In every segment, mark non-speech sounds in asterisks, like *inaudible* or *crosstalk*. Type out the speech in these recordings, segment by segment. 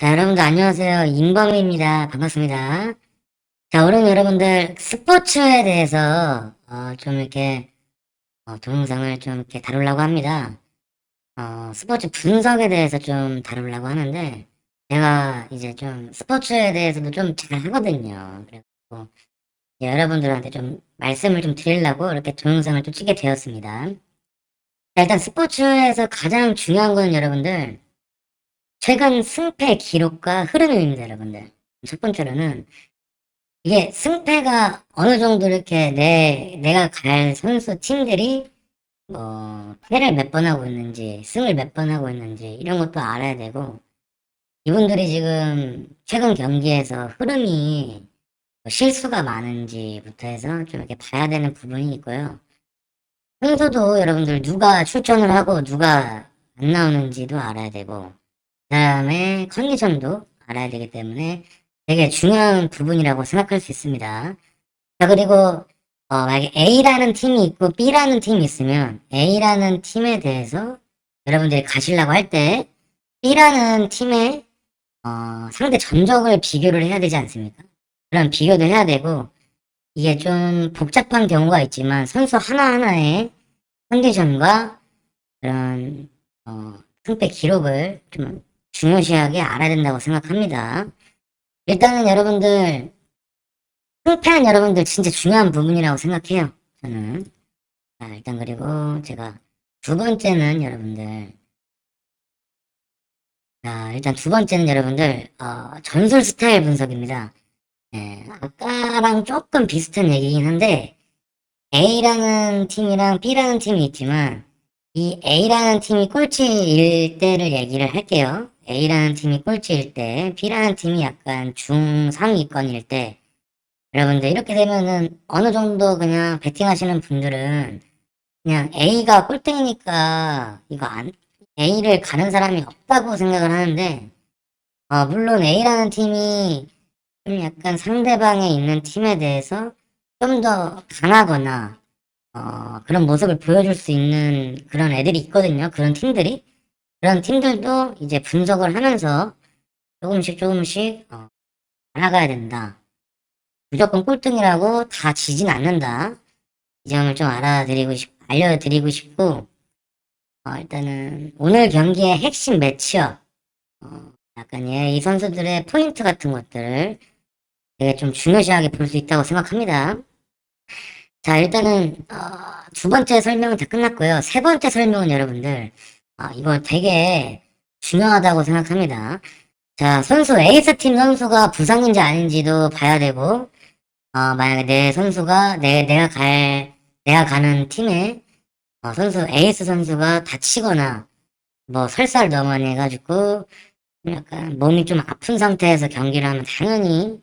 여러분들 안녕하세요. 임범입니다. 반갑습니다. 자, 오늘 여러분들 스포츠에 대해서 어, 좀 이렇게 어, 동영상을 좀 이렇게 다루려고 합니다. 어, 스포츠 분석에 대해서 좀 다루려고 하는데 제가 이제 좀 스포츠에 대해서도 좀 잘 하거든요. 그래서 여러분들한테 좀 말씀을 좀 드리려고 이렇게 동영상을 좀 찍게 되었습니다. 자, 일단 스포츠에서 가장 중요한 건 여러분들 최근 승패 기록과 흐름입니다, 여러분들. 첫 번째로는 이게 승패가 어느 정도 이렇게 내 내가 갈 선수 팀들이 뭐 패를 몇 번 하고 있는지 승을 몇 번 하고 있는지 이런 것도 알아야 되고 이분들이 지금 최근 경기에서 흐름이 뭐 실수가 많은지부터 해서 좀 이렇게 봐야 되는 부분이 있고요. 평소도 여러분들 누가 출전을 하고 누가 안 나오는지도 알아야 되고 그 다음에 컨디션도 알아야 되기 때문에 되게 중요한 부분이라고 생각할 수 있습니다. 자, 그리고 어, 만약에 A라는 팀이 있고 B라는 팀이 있으면 A라는 팀에 대해서 여러분들이 가시려고 할 때 B라는 팀의 어, 상대 전적을 비교를 해야 되지 않습니까? 그런 비교도 해야 되고 이게 좀 복잡한 경우가 있지만 선수 하나하나의 컨디션과 그런 어, 승패 기록을 좀 중요시하게 알아야 된다고 생각합니다. 일단은 여러분들 승패는 여러분들 진짜 중요한 부분이라고 생각해요. 저는 자, 일단 그리고 제가 두 번째는 여러분들 자, 일단 두 번째는 여러분들 어, 전술 스타일 분석입니다. 예, 아까랑 조금 비슷한 얘기긴 한데 A라는 팀이랑 B라는 팀이 있지만 이 A라는 팀이 꼴찌일 때를 얘기를 할게요. A라는 팀이 꼴찌일 때, B라는 팀이 약간 중상위권일 때, 여러분들 이렇게 되면은 어느 정도 그냥 베팅하시는 분들은 그냥 A가 꼴등이니까 이거 안, A를 가는 사람이 없다고 생각을 하는데, 어, 물론 A라는 팀이 좀 약간 상대방에 있는 팀에 대해서 좀 더 강하거나, 어, 그런 모습을 보여줄 수 있는 그런 애들이 있거든요. 그런 팀들이. 그런 팀들도 이제 분석을 하면서 조금씩 조금씩 어, 알아가야 된다. 무조건 꼴등이라고 다 지진 않는다. 이 점을 좀 알아드리고 싶, 알려드리고 싶고, 어, 일단은 오늘 경기의 핵심 매치업, 어, 약간 예, 이 선수들의 포인트 같은 것들을 되게 좀 중요시하게 볼 수 있다고 생각합니다. 자, 일단은 어, 두 번째 설명은 다 끝났고요. 세 번째 설명은 여러분들 아, 이거 되게 중요하다고 생각합니다. 자, 선수 에이스 팀 선수가 부상인지 아닌지도 봐야 되고, 어, 만약에 내 선수가 내 내가 갈 내가 가는 팀에 어, 선수 에이스 선수가 다치거나 뭐 설사를 너무 많이 해가지고 약간 몸이 좀 아픈 상태에서 경기를 하면 당연히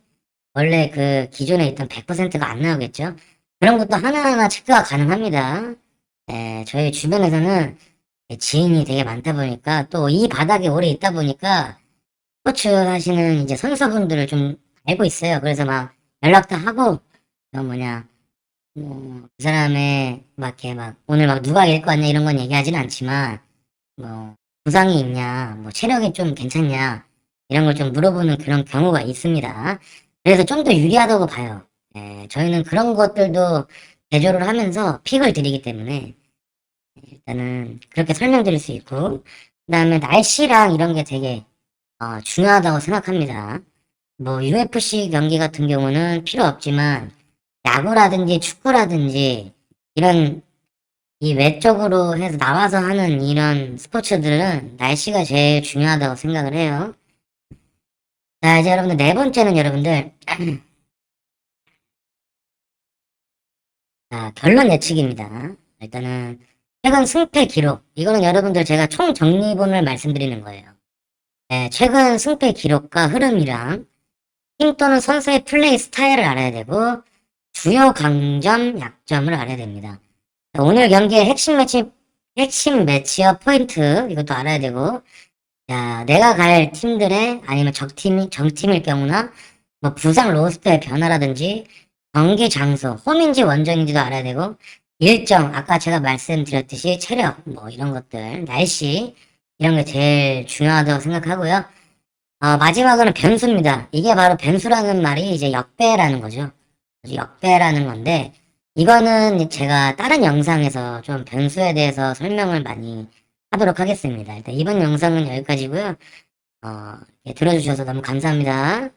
원래 그 기존에 있던 100%가 안 나오겠죠. 그런 것도 하나하나 체크가 가능합니다. 네, 저희 주변에서는 지인이 되게 많다 보니까 또 이 바닥에 오래 있다 보니까 스포츠 하시는 이제 선수분들을 좀 알고 있어요. 그래서 막 연락도 하고 어 뭐냐 뭐 그 사람의 막 이렇게 막 오늘 막 누가 이길 거 같냐 이런 건 얘기하지는 않지만 뭐 부상이 있냐 뭐 체력이 좀 괜찮냐 이런 걸 좀 물어보는 그런 경우가 있습니다. 그래서 좀 더 유리하다고 봐요. 예, 저희는 그런 것들도 대조를 하면서 픽을 드리기 때문에 일단은 그렇게 설명드릴 수 있고 그 다음에 날씨랑 이런 게 되게 어, 중요하다고 생각합니다. 뭐 UFC 경기 같은 경우는 필요 없지만 야구라든지 축구라든지 이런 이 외적으로 해서 나와서 하는 이런 스포츠들은 날씨가 제일 중요하다고 생각을 해요. 자, 이제 여러분들 네 번째는 여러분들 *clears throat* 자, 결론 예측입니다. 일단은 최근 승패 기록 이거는 여러분들 제가 총 정리본을 말씀드리는 거예요. 네, 최근 승패 기록과 흐름이랑 팀 또는 선수의 플레이 스타일을 알아야 되고 주요 강점, 약점을 알아야 됩니다. 오늘 경기의 핵심 매치, 핵심 매치업 포인트 이것도 알아야 되고 자, 내가 갈 팀들의 아니면 적팀, 적팀일 경우나 뭐 부상 로스터의 변화라든지 경기 장소, 홈인지 원정인지도 알아야 되고 일정, 아까 제가 말씀드렸듯이 체력, 뭐 이런 것들, 날씨 이런 게 제일 중요하다고 생각하고요. 아, 마지막으로는 변수입니다. 이게 바로 변수라는 말이 이제 역배라는 거죠. 역배라는 건데, 이거는 제가 다른 영상에서 좀 변수에 대해서 설명을 많이 하도록 하겠습니다. 일단 이번 영상은 여기까지고요. 어, 예, 들어주셔서 너무 감사합니다.